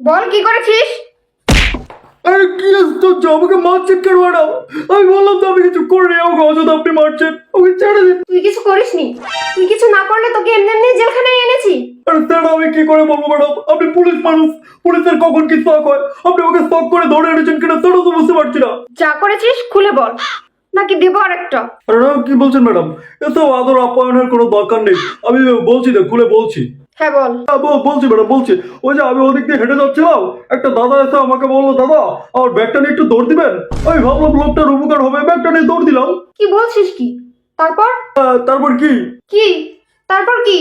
বল কি করেছিস? আরে কি মারছেন কেন ম্যাডাম আমি বললাম তো আমি কিছু করিনি আমাকে অযথা আপনি মারছেন ওকে ছেড়ে দিন। তুই কিছু করিসনি তুই কিছু না করলে তোকে এমনি এমনি জেলখানায় এনেছি। আরে আমি কি করে বলব ম্যাডাম? আপনি পুলিশ মানুষ পুলিশের কখন কি শখ হয়? আপনি আমাকে শখ করে ধরে এনেছেন কিনা সেটা তো বুঝতে পারছি না। যা করেছিস খুলে বল। নাকি দেবো আরেকটা? আরে কি বলছেন ম্যাডাম? এসব আদর আপ্যায়নের কোনো দরকার নেই। আমি বলছি তো খুলে বলছি। হ্যাঁ বল। হ্যাঁ, বলছি ম্যাডাম বলছি। ওই যে আমি ওদিক দিয়ে হেঁটে যাচ্ছিলাম একটা দাদা এসে আমাকে বলল দাদা আমার ব্যাগটা নিয়ে একটু দৌড় দিবেন? আমি ভাবলাম লোকটার উপকার হবে ব্যাগটা নিয়ে দৌড় দিলাম। কি বলছিস কি? তারপর? আহ, তারপর কি? কি? তারপর কি?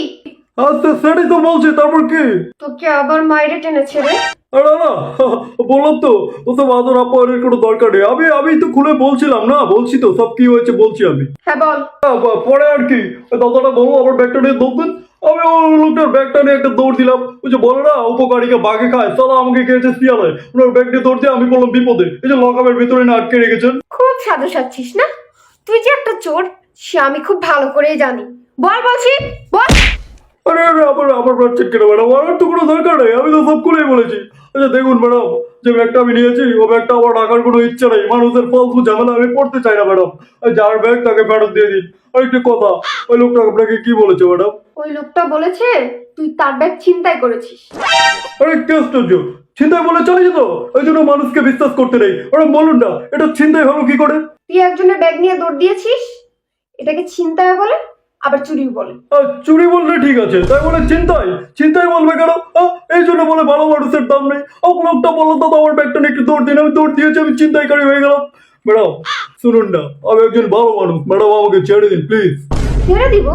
আচ্ছা সেটাই তো বলছি তারপর কি? তোকে আবার মাইরে টেনেছে রে। না বললাম তো ওসব আদর আপ্যায়নের কোনো দরকার নেই। আমি আমি তো খুলে বলছিলাম না বলছি তো সব কি হয়েছে বলছি আমি। হ্যাঁ বল। পরে আর কি ওই দাদাটা বলল আমার ব্যাগটা নিয়ে দৌড় দেন। আমি ওই লোকটার ব্যাগটা নিয়ে একটা দৌড় দিলাম। ওই যে বলে না উপকারীকে বাঘে খায়। চলো আমাকে খেয়েছে শিয়ালে। ওনার ব্যাগ নিয়ে দৌড় দিয়ে আমি বললাম বিপদে। এই যে লকাপের ভিতরে না আটকে রেখেছেন। খুব সাধু সাচ্ছিস না? তুই যে একটা চোর সে আমি খুব ভালো করেই জানি। বল বলছি বল। আরে আরে কেন ম্যাডাম আমার তো কোনো দরকার নেই আমি তো সব করেই বলেছি। আচ্ছা দেখুন ম্যাডাম যে ব্যাগটা আমি নিয়েছি ও ব্যাগটা আমার রাখার কোনো ইচ্ছা নেই। মানুষের ফালতু ঝামেলা আমি পড়তে চাই না ম্যাডাম। যার ব্যাগ তাকে ফেরত দিয়ে দিন। আর একটু কথা ওই লোকটা আপনাকে কি বলেছে ম্যাডাম? ওই লোকটা বলেছে তুই তার ব্যাগ ছিনতাই করেছিস। আরে কি আশ্চর্য চিন্তায় বলে চলে যেত ওই জন্য মানুষকে বিশ্বাস করতে নেই। ওরা বলুন না এটা চিন্তায় হলো কি করে? তুই একজনের ব্যাগ নিয়ে দৌড় দিয়েছিস? এটাকে ছিনতাই বলে? আবার চুরিও বলে। চুরি বললে ঠিক আছে তাই বলে চিন্তায় চিন্তায় বলবে কেন? এই জন্য বলে ভালো মানুষের দাম নেই। ও লোকটা বলল দাদা আমার ব্যাগটা একটু দৌড় দিন আমি দৌড় দিয়েছি আমি চিন্তাইকারী হয়ে গেলাম। ম্যাডাম শুনুন না আমি একজন ভালো মানুষ। ম্যাডাম আমাকে ছেড়ে দিন প্লিজ। ছেড়ে দিব?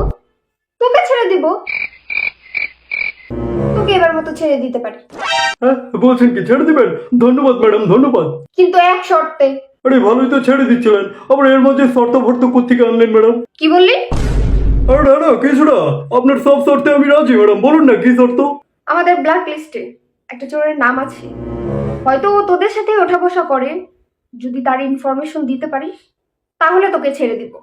তোকে ছেড়ে দিব? তোকে এবার মতো ছেড়ে দিতে পারি। হ্যাঁ বলছেন কি ছেড়ে দিবেন? ধন্যবাদ ম্যাডাম ধন্যবাদ। কিন্তু এক শর্তে। আরে ভালোই তো ছেড়ে দিচ্ছিলেন। আবার এর মধ্যে শর্ত ফর্ত কোথেকে আনলেন ম্যাডাম? কি বললি? আরে না না কিছু না। আপনার সব শর্তে আমি রাজি ম্যাডাম। বলুন না কি শর্ত? আমাদের ব্ল্যাক লিস্টে একটা চোরের নাম আছে। হয়তো ও তোদের সাথে ওঠা বসা করে। যদি তার ইনফরমেশন দিতে পারিস তাহলে তোকে ছেড়ে দিব।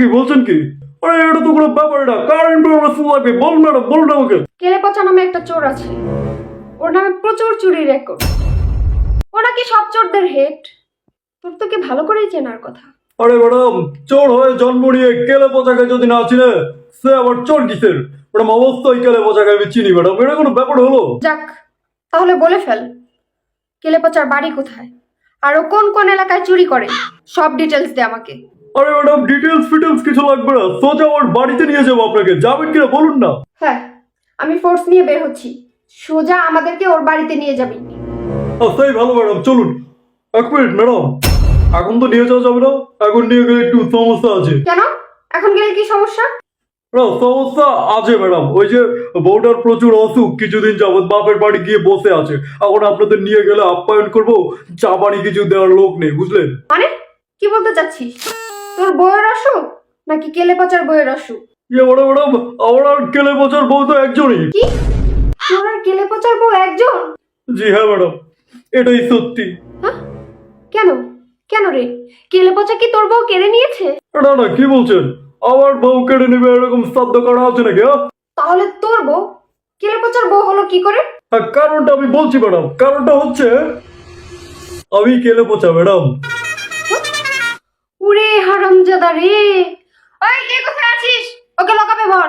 কি বলছেন কি? আরে এটা তো কোনো ব্যাপার না। কার ইনফরমেশন লাগবে? বলুন ম্যাডাম বলুন আমাকে। কেলে পচা নামে একটা চোর আছে। ওর নামে প্রচুর চুরি রেকর্ড ও নাকি সব চোরদের হেড তোর তোকে ভালো করেই চেনার কথা? আরে ম্যাডাম চোর হয়ে জন্ম নিয়ে কেলে পচাকে যদি না চিনে সে আবার চোর কিসের? ম্যাডাম অবশ্যই কেলে পচাকে আমি চিনি ম্যাডাম। এটা কোনো ব্যাপার হলো? যাক তাহলে বলে ফেল। কেলে পচার বাড়ি কোথায়? আর ও কোন কোন এলাকায় চুরি করে? সব ডিটেলস দে আমাকে। আরে ম্যাডাম ডিটেলস ফিটেলস কিছু লাগবে না। সোজা আমার বাড়িতে নিয়ে যাব আপনাকে। যাবেন কিনা বলুন না। হ্যাঁ আমি ফোর্স নিয়ে বের হচ্ছি। সোজা আমাদেরকে ওর বাড়িতে নিয়ে যাবি আহ, সেই ভালো ম্যাডাম চলুন। এক মিনিট ম্যাডাম। এখন তো নিয়ে যাওয়া যাবে না এখন নিয়ে গেলে একটু সমস্যা আছে। কেন? এখন গেলে কি সমস্যা? সমস্যা আছে ম্যাডাম। ওই যে বউটার প্রচুর অসুখ কিছুদিন যাবত বাপের বাড়ি গিয়ে বসে আছে। এখন আপনাদের নিয়ে গেলে আপ্যায়ন করব চা পানি কিছু দেওয়ার লোক নেই বুঝলেন? মানে? কি বলতে চাচ্ছিস? তোর বইয়ের অসুখ? নাকি কেলে পচার বইয়ের অসুখ? ইয়ে বড় ম্যাডাম আমার আর কেলে বছর বউ তো একজনই। কি? তোর আর কেলে পচার বউ একজন? জি হ্যাঁ ম্যাডাম এটাই সত্যি। হ্যাঁ? কেন? কেন রে? কেলে পচা কি তোর বউ কেড়ে নিয়েছে? না না কি বলছেন? আমার বউ কেড়ে নেবে এরকম শব্দ করা আছে নাকি হ্যাঁ? তাহলে তোর বউ? কেলে পচার বউ হলো কি করে? হ্যাঁ কারণটা আমি বলছি ম্যাডাম। কারণটা হচ্ছে আমি কেলে পচা ম্যাডাম। উরে হারামজাদা রে। ওই কে কোথায় আছিস? ওকে লকাপে ভর।